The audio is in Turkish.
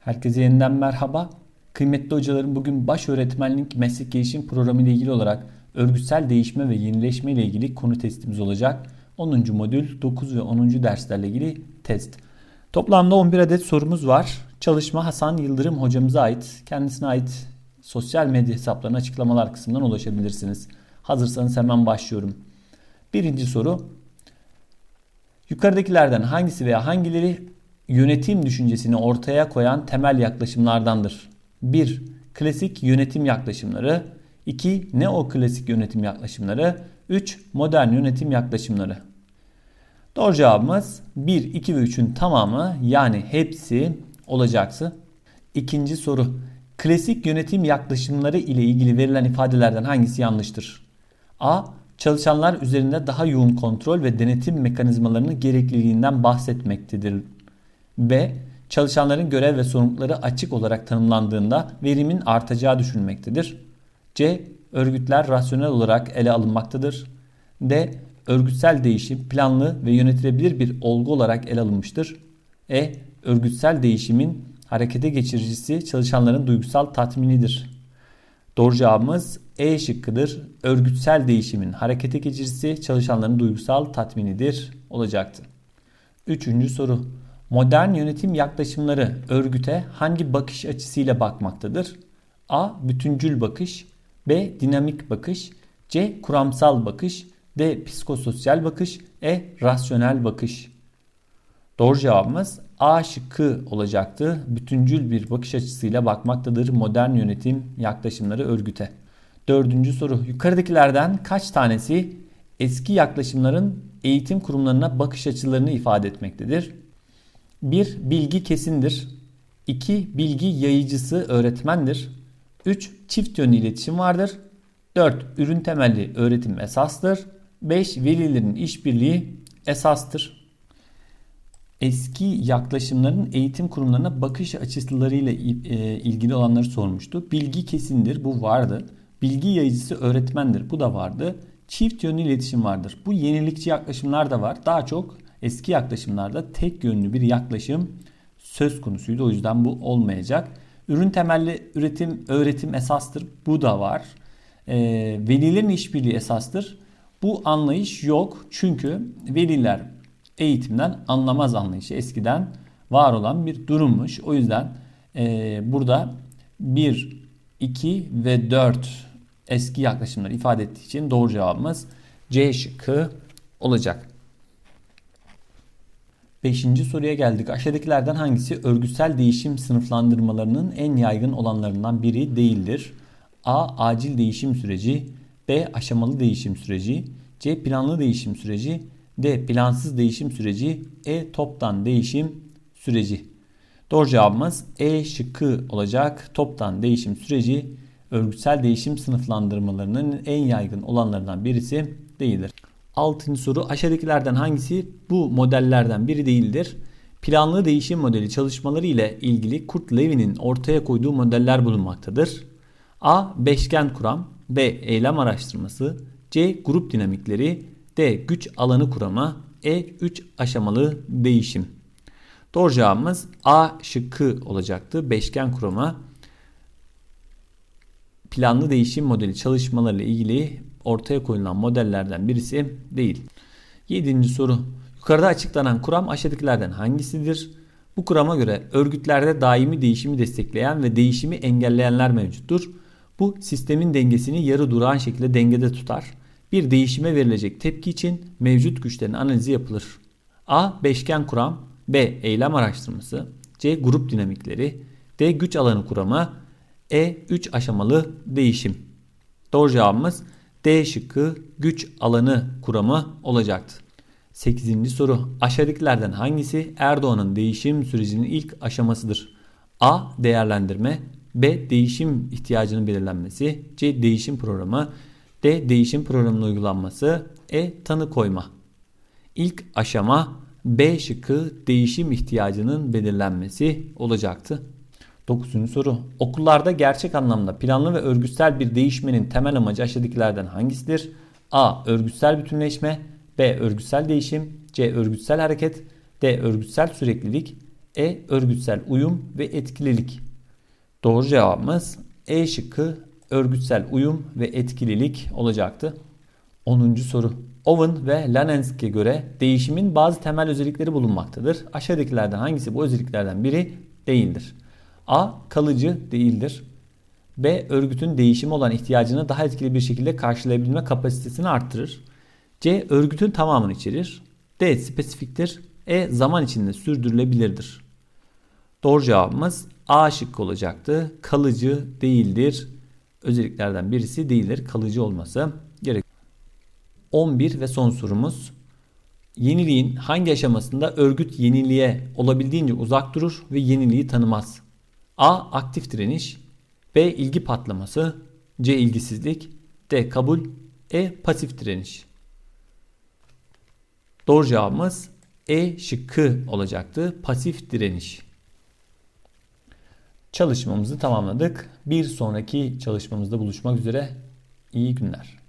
Herkese yeniden merhaba. Kıymetli hocalarım bugün baş öğretmenlik meslek gelişim programı ile ilgili olarak örgütsel değişme ve yenileşme ile ilgili konu testimiz olacak. 10. modül 9 ve 10. derslerle ilgili test. Toplamda 11 adet sorumuz var. Çalışma Hasan Yıldırım hocamıza ait. Kendisine ait sosyal medya hesaplarına açıklamalar kısmından ulaşabilirsiniz. Hazırsanız hemen başlıyorum. Birinci soru. Yukarıdakilerden hangisi veya hangileri yönetim düşüncesini ortaya koyan temel yaklaşımlardandır? 1. Klasik yönetim yaklaşımları 2. Neoklasik yönetim yaklaşımları 3. Modern yönetim yaklaşımları Doğru cevabımız 1, 2 ve 3'ün tamamı yani hepsi olacaktı. İkinci soru. Klasik yönetim yaklaşımları ile ilgili verilen ifadelerden hangisi yanlıştır? A. Çalışanlar üzerinde daha yoğun kontrol ve denetim mekanizmalarının gerekliliğinden bahsetmektedir. B. Çalışanların görev ve sorumlulukları açık olarak tanımlandığında verimin artacağı düşünülmektedir. C. Örgütler rasyonel olarak ele alınmaktadır. D. Örgütsel değişim planlı ve yönetilebilir bir olgu olarak ele alınmıştır. E. Örgütsel değişimin harekete geçiricisi çalışanların duygusal tatminidir. Doğru cevabımız E şıkkıdır. Örgütsel değişimin harekete geçiricisi çalışanların duygusal tatminidir olacaktı. Üçüncü soru. Modern yönetim yaklaşımları örgüte hangi bakış açısıyla bakmaktadır? A. Bütüncül bakış B. Dinamik bakış C. Kuramsal bakış D. Psikososyal bakış E. Rasyonel bakış Doğru cevabımız A şıkkı olacaktı. Bütüncül bir bakış açısıyla bakmaktadır modern yönetim yaklaşımları örgüte. Dördüncü soru. Yukarıdakilerden kaç tanesi eski yaklaşımların eğitim kurumlarına bakış açılarını ifade etmektedir? 1. Bilgi kesindir. 2. Bilgi yayıcısı öğretmendir. 3. Çift yönlü iletişim vardır. 4. Ürün temelli öğretim esastır. 5. Velilerin işbirliği esastır. Eski yaklaşımların eğitim kurumlarına bakış açılarıyla e, ilgili olanları sormuştu. Bilgi kesindir bu vardı. Bilgi yayıcısı öğretmendir bu da vardı. Çift yönlü iletişim vardır. Bu yenilikçi yaklaşımlar da var. Daha çok eski yaklaşımlarda tek yönlü bir yaklaşım söz konusuydu. O yüzden bu olmayacak. Ürün temelli üretim, öğretim esastır. Bu da var. E, velilerin işbirliği esastır. Bu anlayış yok. Çünkü veliler eğitimden anlamaz anlayışı eskiden var olan bir durummuş. O yüzden e, burada 1, 2 ve 4 eski yaklaşımları ifade ettiği için doğru cevabımız C şıkkı olacak. Beşinci soruya geldik. Aşağıdakilerden hangisi örgütsel değişim sınıflandırmalarının en yaygın olanlarından biri değildir? A. Acil değişim süreci B. Aşamalı değişim süreci C. Planlı değişim süreci D. Plansız değişim süreci E. Toptan değişim süreci Doğru cevabımız E şıkkı olacak. Toptan değişim süreci örgütsel değişim sınıflandırmalarının en yaygın olanlarından birisi değildir. Altıncı soru aşağıdakilerden hangisi bu modellerden biri değildir? Planlı değişim modeli çalışmaları ile ilgili Kurt Levin'in ortaya koyduğu modeller bulunmaktadır. A. Beşgen kuram B. Eylem araştırması C. Grup dinamikleri D. Güç alanı kurama E. 3 aşamalı değişim Doğru cevabımız A şıkkı olacaktı. Beşgen kurama planlı değişim modeli çalışmalarıyla ilgili ortaya koyulan modellerden birisi değil. Yedinci soru. Yukarıda açıklanan kuram aşağıdakilerden hangisidir? Bu kurama göre örgütlerde daimi değişimi destekleyen ve değişimi engelleyenler mevcuttur. Bu sistemin dengesini yarı durağan şekilde dengede tutar. Bir değişime verilecek tepki için mevcut güçlerin analizi yapılır. A. Beşgen kuram B. Eylem araştırması C. Grup dinamikleri D. Güç alanı kuramı E. 3 aşamalı değişim. Doğru cevabımız D şıkkı güç alanı kuramı olacaktı. 8. soru. Aşağıdakilerden hangisi Erdoğan'ın değişim sürecinin ilk aşamasıdır? A. Değerlendirme B. Değişim ihtiyacının belirlenmesi C. Değişim programı D. Değişim programının uygulanması E. Tanı koyma İlk aşama B şıkkı değişim ihtiyacının belirlenmesi olacaktı. 9. soru. Okullarda gerçek anlamda planlı ve örgütsel bir değişmenin temel amacı aşağıdakilerden hangisidir? A. Örgütsel bütünleşme B. Örgütsel değişim C. Örgütsel hareket D. Örgütsel süreklilik E. Örgütsel uyum ve etkililik. Doğru cevabımız E şıkkı örgütsel uyum ve etkililik olacaktı. 10. soru. Owen ve Lanensk'e göre değişimin bazı temel özellikleri bulunmaktadır. Aşağıdakilerden hangisi bu özelliklerden biri değildir? A. Kalıcı değildir. B. Örgütün değişime olan ihtiyacını daha etkili bir şekilde karşılayabilme kapasitesini arttırır. C. Örgütün tamamını içerir. D. Spesifiktir. E. Zaman içinde sürdürülebilirdir. Doğru cevabımız A şıkkı olacaktı. Kalıcı değildir. Özelliklerden birisi değildir. Kalıcı olması gerek. 11 ve son sorumuz. Yeniliğin hangi aşamasında örgüt yeniliğe olabildiğince uzak durur ve yeniliği tanımaz? A. Aktif direniş B. ilgi patlaması C. ilgisizlik D. Kabul E. Pasif direniş Doğru cevabımız E şıkkı olacaktı. Pasif direniş. Çalışmamızı tamamladık. Bir sonraki çalışmamızda buluşmak üzere. İyi günler.